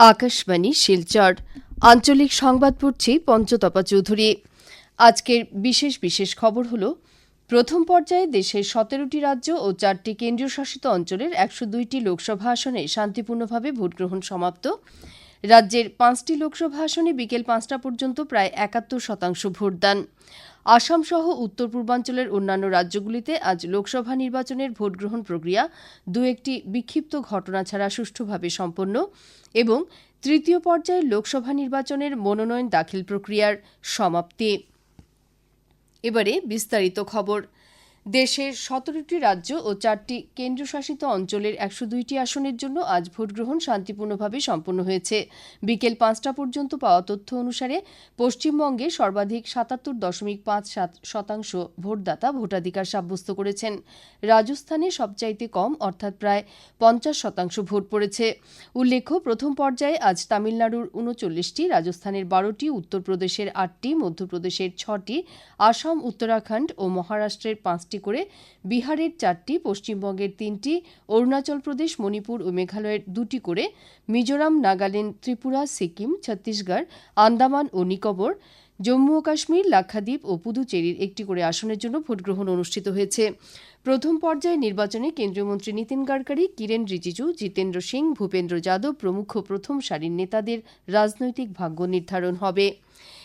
আকাশবাণী, শিলচর। আঞ্চলিক সংবাদ পড়ছি পঞ্চতপা চৌধুরী। আজকের বিশেষ বিশেষ খবর হল, প্রথম পর্যায়ে দেশের সতেরোটি রাজ্য ও চারটি কেন্দ্রীয় শাসিত অঞ্চলের একশো দুইটি লোকসভা আসনে শান্তিপূর্ণভাবে ভোটগ্রহণ সমাপ্ত। রাজ্যের পাঁচটি লোকসভা আসনে বিকেল পাঁচটা পর্যন্ত প্রায় একাত্তর শতাংশ ভোটদান। আসাম সহ উত্তর পূর্বাঞ্চলের অন্যান্য রাজ্যগুলিতে আজ লোকসভা নির্বাচনের ভোটগ্রহণ প্রক্রিয়া দু একটি বিক্ষিপ্ত ঘটনা ছাড়া সুষ্ঠুভাবে সম্পন্ন এবং তৃতীয় পর্যায়ে লোকসভা নির্বাচনের মনোনয়ন দাখিল প্রক্রিয়ার সমাপ্তি। এবারে বিস্তারিত খবর। দেশের সতেরোটি রাজ্য ও চারটি কেন্দ্রশাসিত অঞ্চলের একশো দুইটি আসনের জন্য আজ ভোটগ্রহণ শান্তিপূর্ণভাবে সম্পন্ন হয়েছে। বিকেল পাঁচটা পর্যন্ত পাওয়া তথ্য অনুসারে পশ্চিমবঙ্গে সর্বাধিক সাতাত্তর দশমিক পাঁচ সাত শতাংশ ভোটদাতা ভোটাধিকার সাব্যস্ত করেছেন। রাজস্থানে সবচাইতে কম, অর্থাৎ প্রায় পঞ্চাশ শতাংশ ভোট পড়েছে। উল্লেখ্য, প্রথম পর্যায়ে আজ তামিলনাড়ুর উনচল্লিশটি, রাজস্থানের বারোটি, উত্তরপ্রদেশের আটটি, মধ্যপ্রদেশের ছটি, আসাম, উত্তরাখণ্ড ও মহারাষ্ট্রের পাঁচটি করে বিহারের চারটি, পশ্চিমবঙ্গের তিনটি, অরুণাচল প্রদেশ, মণিপুর ও মেঘালয়ের দুটি করে, মিজোরাম, নাগাল্যান্ড, ত্রিপুরা, সিকিম, ছত্তিশগড়, আন্দামান ও নিকোবর, জম্মু ও কাশ্মীর, লাক্ষাদ্বীপ ও পুদুচেরির একটি করে আসনের জন্য ভোটগ্রহণ অনুষ্ঠিত হয়েছে। প্রথম পর্যায়ে নির্বাচনে কেন্দ্রীয় মন্ত্রী নীতিন গাডকারি, কিরেন রিজিজু, জিতেন্দ্র সিং, ভূপেন্দ্র যাদব প্রমুখ প্রথম সারির নেতাদের রাজনৈতিক ভাগ্য নির্ধারণ হবে।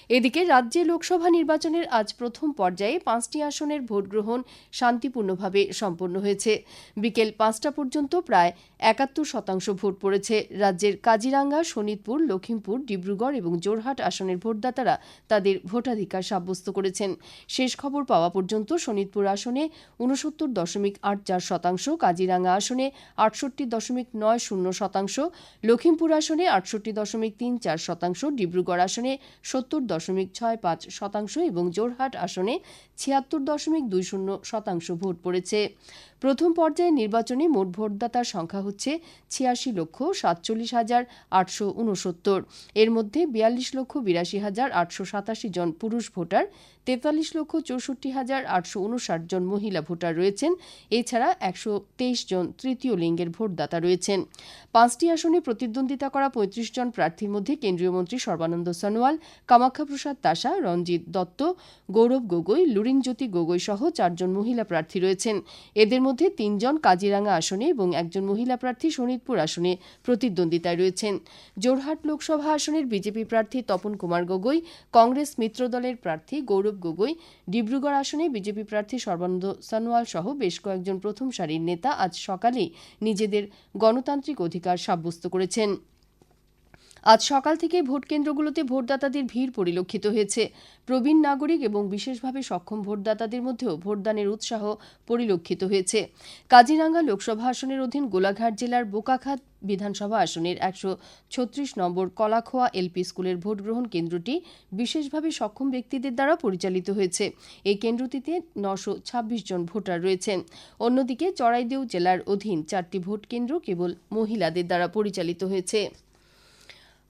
এদিকে রাজ্যে লোকসভা নির্বাচনের আজ প্রথম পর্যায়ে পাঁচটি আসনের ভোটগ্রহণ শান্তিপূর্ণভাবে সম্পন্ন হয়েছে। বিকেল পাঁচটা পর্যন্ত প্রায় একাত্তর শতাংশ ভোট পড়েছে। রাজ্যের কাজিরাঙ্গা শোনিতপুর লখিমপুর ডিব্রুগড় এবং জোরহাট আসনের ভোটদাতারা তাদের ভোটাধিকার সাব্যস্ত করেছেন। শেষ খবর পাওয়া পর্যন্ত শোনিতপুর আসনে উনসত্তর দশমিক আট চার শতাংশ, কাজিরাঙ্গা আসনে আটষট্টি দশমিক নয় শূন্য শতাংশ লখিমপুর আসনে আটষট্টি দশমিক তিন চার শতাংশ, ডিব্রুগড় আসনে সত্তর দশমিক ছয় পাঁচ শতাংশ এবং জোরহাট আসনে ছিয়াত্তর দশমিক দুই শূন্য শতাংশ ভোট পড়েছে। প্রথম পর্যায়ে নির্বাচনে মোট ভোটদাতার সংখ্যা হচ্ছে ছিয়াশি লক্ষ সাতচল্লিশ হাজার আটশো উনসত্তর। এর মধ্যে বিয়াল্লিশ লক্ষ বিরাশি হাজার আটশো সাতাশি জন পুরুষ ভোটার তেতাল্লিশ লক্ষ চৌষট্টি হাজার আটশো উনষাট জন মহিলা ভোটার রয়েছেন। এছাড়া একশো তেইশ জন তৃতীয় লিঙ্গের ভোটদাতা রয়েছেন। পাঁচটি আসনে প্রতিদ্বন্দ্বিতা করা পঁয়ত্রিশ জন প্রার্থীর মধ্যে কেন্দ্রীয় মন্ত্রী সর্বানন্দ সনোয়াল, কামাখ্যা প্রসাদ তাসা রঞ্জিত দত্ত, গৌরব গগৈ, লুরিনজ্যোতি গগৈ সহ চারজন মহিলা প্রার্থী রয়েছেন। এদের মধ্যে তিনজন কাজিরাঙ্গা আসনে এবং একজন মহিলা প্রার্থী শোনিতপুর আসনে প্রতিদ্বন্দ্বিতায় রয়েছেন। জোরহাট লোকসভা আসনের বিজেপি প্রার্থী তপন কুমার গগৈ, কংগ্রেস মিত্রদলের প্রার্থী গৌরব গগৈ, ডিব্রুগড় আসনে বিজেপি প্রার্থী সর্বানন্দ সনোয়াল সহ বেশ কয়েকজন প্রথম সারির নেতা আজ সকালে নিজেদের গণতান্ত্রিক অধিকার সাব্যস্ত করেছেন। আজ সকাল থেকে ভোট কেন্দ্রগুলোতে ভোটদাতাদের ভিড় পরিলক্ষিত হয়েছে। প্রবীণ নাগরিক এবং বিশেষভাবে সক্ষম ভোটদাতাদের মধ্যেও ভোটদানের উৎসাহ পরিলক্ষিত হয়েছে। কাজিরাঙ্গা লোকসভা আসনের অধীন গোলাঘাট জেলার বোকাখাত বিধানসভা আসনের একশো ছত্রিশ নম্বর কলাখোয়া এলপি স্কুলের ভোটগ্রহণ কেন্দ্রটি বিশেষভাবে সক্ষম ব্যক্তিদের দ্বারা পরিচালিত হয়েছে। এই কেন্দ্রটিতে নশো ছাব্বিশ জন ভোটার রয়েছেন। অন্যদিকে চড়াইদেউ জেলার অধীন চারটি ভোট কেন্দ্র কেবল মহিলাদের দ্বারা পরিচালিত হয়েছে।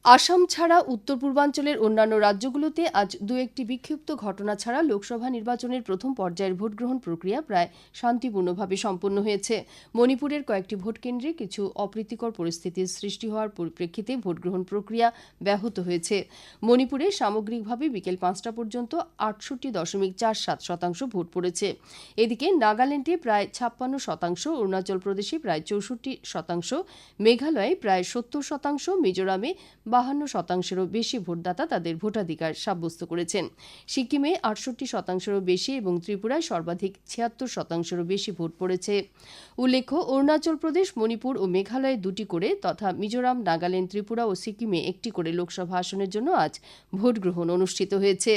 আসাম ছাড়া উত্তর পূর্বাঞ্চলের অন্যান্য রাজ্যগুলোতে আজ দু একটি বিক্ষিপ্ত ঘটনা ছাড়া লোকসভা নির্বাচনের প্রথম পর্যায়ের ভোটগ্রহণ প্রক্রিয়া প্রায় শান্তিপূর্ণভাবে সম্পন্ন হয়েছে। মণিপুরের কয়েকটি ভোট কেন্দ্রে কিছু অপ্রীতিকর পরিস্থিতির সৃষ্টি হওয়ার পরিপ্রেক্ষিতে ভোটগ্রহণ প্রক্রিয়া ব্যাহত হয়েছে। মণিপুরে সামগ্রিকভাবে বিকেল পাঁচটা পর্যন্ত আটষট্টি দশমিক চার সাত শতাংশ ভোট পড়েছে। এদিকে নাগাল্যান্ডে প্রায় ছাপ্পান্ন শতাংশ, অরুণাচল প্রদেশে প্রায় চৌষট্টি শতাংশ, মেঘালয়ে প্রায় সত্তর শতাংশ, মিজোরামে বাহান্ন শতাংশেরও বেশি ভোটদাতা তাদের ভোটাধিকার সাব্যস্ত করেছেন। সিকিমে আটষট্টি শতাংশেরও বেশি এবং ত্রিপুরায় সর্বাধিক ছিয়াত্তর শতাংশেরও বেশি ভোট পড়েছে। উল্লেখ্য, অরুণাচল প্রদেশ, মণিপুর ও মেঘালয়ে দুটি করে তথা মিজোরাম, নাগাল্যান্ড, ত্রিপুরা ও সিকিমে একটি করে লোকসভা আসনের জন্য আজ ভোট গ্রহণ অনুষ্ঠিত হয়েছে।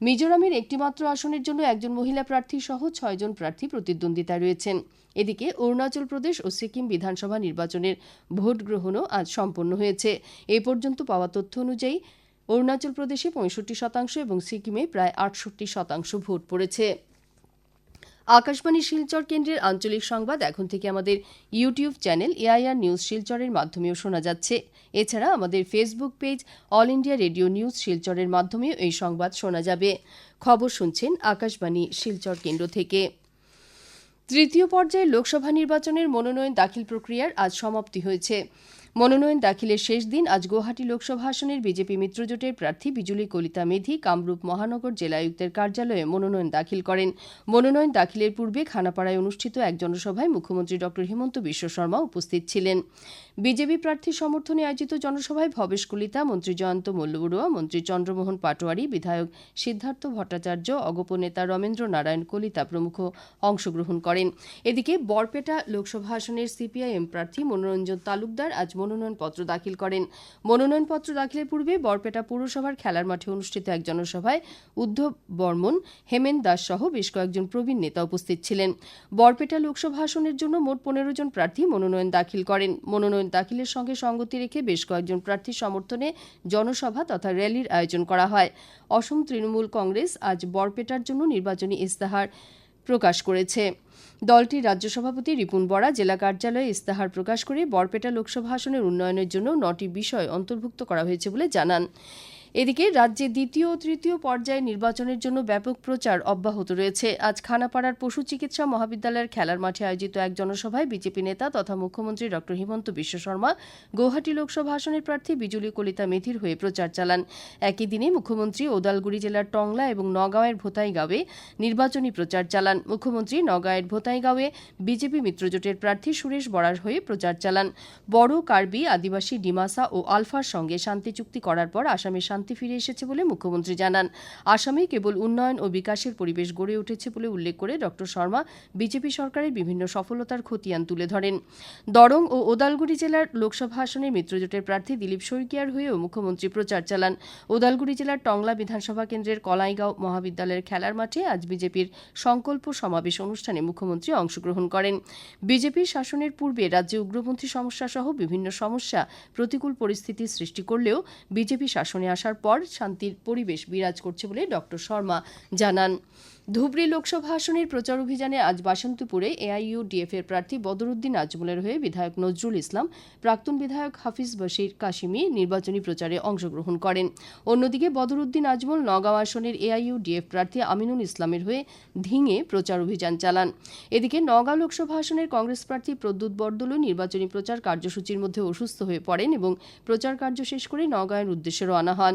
মিজোরামের একটিমাত্র আসনের জন্য একজন মহিলা প্রার্থী সহ ছয়জন প্রার্থী প্রতিদ্বন্দ্বিতায় রয়েছেন। এদিকে অরুণাচল প্রদেশ ও সিকিম বিধানসভা নির্বাচনের ভোট গ্রহণও আজ সম্পন্ন হয়েছে। এ পর্যন্ত পাওয়া তথ্য অনুযায়ী অরুণাচল প্রদেশে পঁয়ষট্টি শতাংশ এবং সিকিমে প্রায় আটষট্টি শতাংশ ভোট পড়েছে। আকাশবাণী শিলচর কেন্দ্রের আঞ্চলিক সংবাদ এখন থেকে আমাদের ইউটিউব চ্যানেল এআইআর নিউজ শিলচরের মাধ্যমেও শোনা যাচ্ছে। এছাড়া আমাদের Facebook page All India Radio news শিলচরের মাধ্যমেও এই সংবাদ শোনা যাবে। খবর শুনছেন আকাশবাণী শিলচর কেন্দ্র থেকে। তৃতীয় পর্যায়ে লোকসভা নির্বাচনের মনোনয়ন দাখিল প্রক্রিয়ার আজ সমাপ্তি হয়েছে। মনোনয়ন দাখিলের শেষ দিন আজ গুয়াহাটি লোকসভা আসনের বিজেপি মিত্রজোটের প্রার্থী বিজুলি কলিতা মেধি কামরূপ মহানগর জেলা আয়ুক্তের কার্যালয়ে মনোনয়ন দাখিল করেন। মনোনয়ন দাখিলের পূর্বে খানাপাড়ায় অনুষ্ঠিত এক জনসভায় মুখ্যমন্ত্রী ড হিমন্ত বিশ্ব শর্মা উপস্থিত ছিলেন। বিজেপি প্রার্থীর সমর্থনে আয়োজিত জনসভায় ভবেশ কলিতা, মন্ত্রী জয়ন্ত মল্লবড়ুয়া, মন্ত্রী চন্দ্রমোহন পাটোয়ারি, বিধায়ক সিদ্ধার্থ ভট্টাচার্য অগপ নেতা রমেন্দ্র নারায়ণ কলিতা প্রমুখ অংশগ্রহণ করেন। এদিকে বরপেটা লোকসভা আসনের সিপিআইএম প্রার্থী মনোরঞ্জন তালুকদার আজ মনোনয়নপত্র দাখিল করেন। মনোনয়নপত্র দাখিলের পূর্বে বরপেটা পৌরসভার খেলার মাঠে অনুষ্ঠিত এক জনসভায় উদ্ধব বর্মন, হেমেন দাস সহ বেশ কয়েকজন প্রবীণ নেতা উপস্থিত ছিলেন। বরপেটা লোকসভা আসনের জন্য মোট পনেরো জন প্রার্থী মনোনয়ন দাখিল করেন। মনোনয়ন দাখিলের সঙ্গে সঙ্গতি রেখে বেশ কয়েকজন প্রার্থীর সমর্থনে জনসভা তথা র্যালির আয়োজন করা হয়। অসম তৃণমূল কংগ্রেস আজ বরপেটার জন্য নির্বাচনী ইস্তাহার প্রকাশ করেছে। দলটির রাজ্য সভাপতি রিপুন বরা জেলা কার্যালয়ে ইস্তাহার প্রকাশ করে বরপেটা লোকসভা আসনের উন্নয়নের জন্য নটি বিষয় অন্তর্ভুক্ত করা হয়েছে বলে জানান। এদিকে রাজ্যে দ্বিতীয় ও তৃতীয় পর্যায়ে নির্বাচনের জন্য ব্যাপক প্রচার অব্যাহত রয়েছে। আজ খানাপাড়ার পশু চিকিৎসা মহাবিদ্যালয়ের খেলার মাঠে আয়োজিত এক জনসভায় বিজেপি নেতা তথা মুখ্যমন্ত্রী ড. হিমন্ত বিশ্ব শর্মা গৌহাটি লোকসভা আসনের প্রার্থী বিজুলি কলিতা মেথির হয়ে প্রচার চালান। একই দিনে মুখ্যমন্ত্রী ওদালগুড়ি জেলার টংলা এবং নগাঁওয়ের ভোতাইগাঁওয়ে নির্বাচনী প্রচার চালান। মুখ্যমন্ত্রী নগাঁয়ের ভোতাইগাঁওয়ে বিজেপি মিত্রজোটের প্রার্থী সুরেশ বরার হয়ে প্রচার চালান। বড় কার্বি, আদিবাসী ডিমাসা ও আলফার সঙ্গে শান্তি চুক্তি করার পর আসামে শান্তি ফিরে এসেছে বলে মুখ্যমন্ত্রী জানান। আসামে কেবল উন্নয়ন ও বিকাশের পরিবেশ গড়ে উঠেছে বলে উল্লেখ করে ড. শর্মা বিজেপি সরকারের বিভিন্ন সফলতার খতিয়ান তুলে ধরেন। দরং ও ওদালগুড়ি জেলার লোকসভা আসনের মিত্রজোটের প্রার্থী দিলীপ শইকিয়ার হয়েও মুখ্যমন্ত্রী প্রচার চালান। ওদালগুড়ি জেলার টংলা বিধানসভা কেন্দ্রের কলাইগাঁও মহাবিদ্যালয়ের খেলার মাঠে আজ বিজেপির সংকল্প সমাবেশ অনুষ্ঠানে মুখ্যমন্ত্রী অংশগ্রহণ করেন। বিজেপির শাসনের পূর্বে রাজ্যে উগ্রপন্থী সমস্যা সহ বিভিন্ন সমস্যা প্রতিকূল পরিস্থিতি সৃষ্টি করলেও বিজেপি শাসনে আসার পর শান্তির পরিবেশ বিরাজ করছে বলে ডক্টর শর্মা জানান। ধুবড়ী লোকসভা আসনের প্রচার অভিযানে আজ বাসন্তপুরে এআইইউডিএফ এর প্রার্থী বদরুদ্দিন আজমলের হয়ে বিধায়ক নজরুল ইসলাম, প্রাক্তন বিধায়ক হাফিজ বশির কাশিমি নির্বাচনী প্রচারে অংশগ্রহণ করেন। অন্যদিকে বদরুদ্দিন আজমল নগাঁও আসনের এআইইউডিএফ প্রার্থী আমিনুল ইসলামের হয়ে ধিঙে প্রচার অভিযান চালান। এদিকে নগাঁও লোকসভা আসনের কংগ্রেস প্রার্থী প্রদ্যুৎ বরদলু নির্বাচনী প্রচার কার্যসূচির মধ্যে অসুস্থ হয়ে পড়েন এবং প্রচার কার্য শেষ করে নগাঁয়ের উদ্দেশ্যে রওনা হন।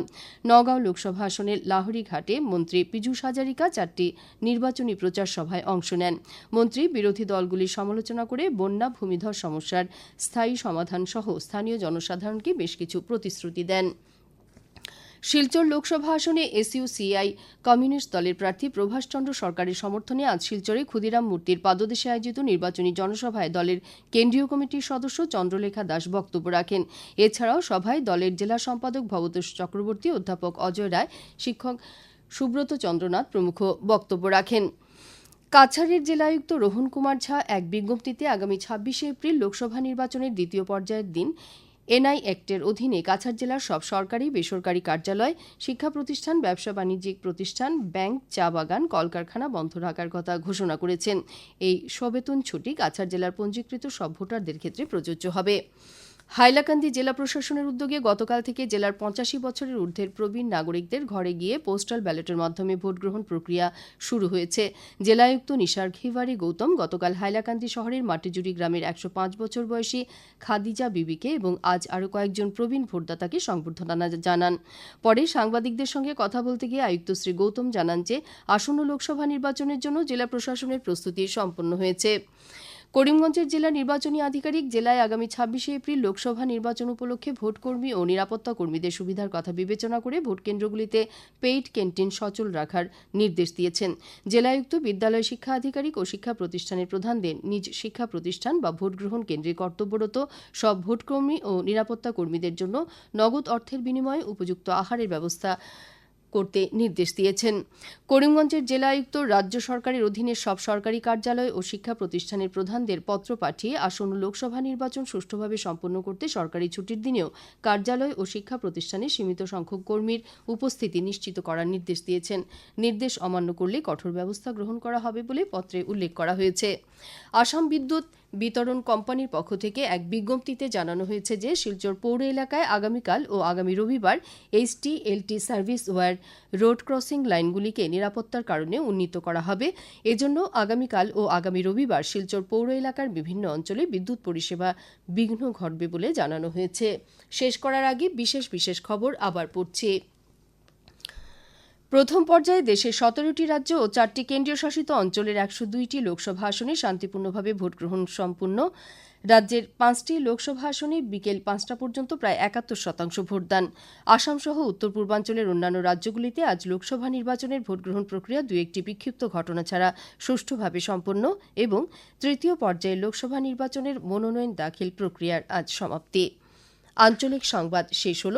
নগাঁও লোকসভা আসনের লাহরি ঘাটে মন্ত্রী পীযূষ হাজারিকা চারটি নির্বাচনী প্রচার সভায় অংশ নেন। মন্ত্রী, বিরোধী দলগুলির সমালোচনা করে বন্যা, ভূমিধস সমস্যার স্থায়ী সমাধান সহ স্থানীয় জনসাধারণকে বেশ কিছু প্রতিশ্রুতি দেন। শিলচর লোকসভা আসনে এসইউসিআই কমিউনিস্ট দলের প্রার্থী প্রভাষ চন্দ্র সরকারের সমর্থনে আজ শিলচরে ক্ষুদিরাম মূর্তির পাদদেশে আয়োজিত নির্বাচনী জনসভায় দলের কেন্দ্রীয় কমিটির সদস্য চন্দ্রলেখা দাস বক্তব্য রাখেন। এছাড়াও সভায় দলের জেলা সম্পাদক ভবতোষ চক্রবর্তী, অধ্যাপক অজয় রায়, শিক্ষক সুব্রত চন্দ্রনাথ প্রমুখ বক্তব্য রাখেন। কাছাড়ের জেলায়ুক্ত রোহন কুমার ঝা এক বিজ্ঞপ্তিতে আগামী ছাব্বিশে এপ্রিল লোকসভা নির্বাচনের দ্বিতীয় পর্যায়ের দিন এনআই অ্যাক্টের অধীনে কাছাড় জেলার সব সরকারি বেসরকারি কার্যালয়, শিক্ষা প্রতিষ্ঠান, ব্যবসা বাণিজ্যিক প্রতিষ্ঠান, ব্যাংক, চা বাগান, কলকারখানা বন্ধ রাখার কথা ঘোষণা করেছেন। এই সবেতন ছুটি কাছাড় জেলার পঞ্জীকৃত সব ভোটারদের ক্ষেত্রে প্রযোজ্য হবে। হাইলাকান্দি জেলা প্রশাসনের উদ্যোগে গতকাল থেকে জেলার পঁচাশি বছরের ঊর্ধ্বের প্রবীণ নাগরিকদের ঘরে গিয়ে পোস্টাল ব্যালটের মাধ্যমে ভোট গ্রহণ প্রক্রিয়া শুরু হয়েছে। জেলায়ুক্ত নিশার ঘিভারি গৌতম গতকাল হাইলাকান্দি শহরের মাটিজুড়ি গ্রামের একশো পাঁচ বছর বয়সী খাদিজা বিবিকে এবং আজ আরও কয়েকজন প্রবীণ ভোটদাতাকে সংবর্ধনা জানান। পরে সাংবাদিকদের সঙ্গে কথা বলতে গিয়ে আয়ুক্ত শ্রী গৌতম জানান যে, আসন্ন লোকসভা নির্বাচনের জন্য জেলা প্রশাসনের প্রস্তুতি সম্পন্ন হয়েছে। করিমগঞ্জের জেলা নির্বাচনী আধিকারিক জেলায় আগামী ছাব্বিশে এপ্রিল লোকসভা নির্বাচন উপলক্ষে ভোটকর্মী ও নিরাপত্তা কর্মীদের সুবিধার কথা বিবেচনা করে ভোট কেন্দ্রগুলিতে পেইড ক্যান্টিন সচল রাখার নির্দেশ দিয়েছেন। জেলায়ুক্ত বিদ্যালয় শিক্ষা আধিকারিক ও শিক্ষা প্রতিষ্ঠানের প্রধানদের নিজ শিক্ষা প্রতিষ্ঠান বা ভোট গ্রহণ কেন্দ্রে কর্তব্যরত সব ভোটকর্মী ও নিরাপত্তা কর্মীদের জন্য নগদ অর্থের বিনিময়ে উপযুক্ত আহারের ব্যবস্থা করতে নির্দেশ দিয়েছেন। করিমগঞ্জের জেলা আয়ুক্ত রাজ্য সরকারের অধীনে সব সরকারি কার্যালয় ও শিক্ষা প্রতিষ্ঠানের প্রধানদের পত্র পাঠিয়ে আসন্ন লোকসভা নির্বাচন সুষ্ঠুভাবে সম্পন্ন করতে সরকারি ছুটির দিনেও কার্যালয় ও শিক্ষা প্রতিষ্ঠানে সীমিত সংখ্যক কর্মীর উপস্থিতি নিশ্চিত করার নির্দেশ দিয়েছেন। নির্দেশ অমান্য করলে কঠোর ব্যবস্থা গ্রহণ করা হবে বলে পত্রে উল্লেখ করা হয়েছে। আসাম বিদ্যুৎ বিতরণ কোম্পানির পক্ষ থেকে এক বিজ্ঞপ্তিতে জানানো হয়েছে যে শিলচর পৌর এলাকায় আগামীকাল ও আগামী রবিবার HT LT service wire road crossing লাইনগুলিকে নিরাপত্তার কারণে উন্নীত করা হবে। এজন্য আগামীকাল ও আগামী রবিবার শিলচর পৌর এলাকার বিভিন্ন অঞ্চলে বিদ্যুৎ পরিষেবা বিঘ্ন ঘটবে বলে জানানো হয়েছে। শেষ করার আগে বিশেষ বিশেষ খবর আবার পড়ছি। প্রথম পর্যায়ে দেশের সতেরোটি রাজ্য ও চারটি কেন্দ্রীয় শাসিত অঞ্চলের একশো দুইটি লোকসভা আসনে শান্তিপূর্ণভাবে ভোটগ্রহণ সম্পূর্ণ। রাজ্যের পাঁচটি লোকসভা আসনে বিকেল পাঁচটা পর্যন্ত প্রায় একাত্তর শতাংশ ভোটদান। আসাম সহ উত্তর পূর্বাঞ্চলের অন্যান্য রাজ্যগুলিতে আজ লোকসভা নির্বাচনের ভোটগ্রহণ প্রক্রিয়া দু একটি বিক্ষিপ্ত ঘটনা ছাড়া সুষ্ঠুভাবে সম্পন্ন এবং তৃতীয় পর্যায়ে লোকসভা নির্বাচনের মনোনয়ন দাখিল প্রক্রিয়ার আজ সমাপ্তি। আঞ্চলিক সংবাদ শেষ হল।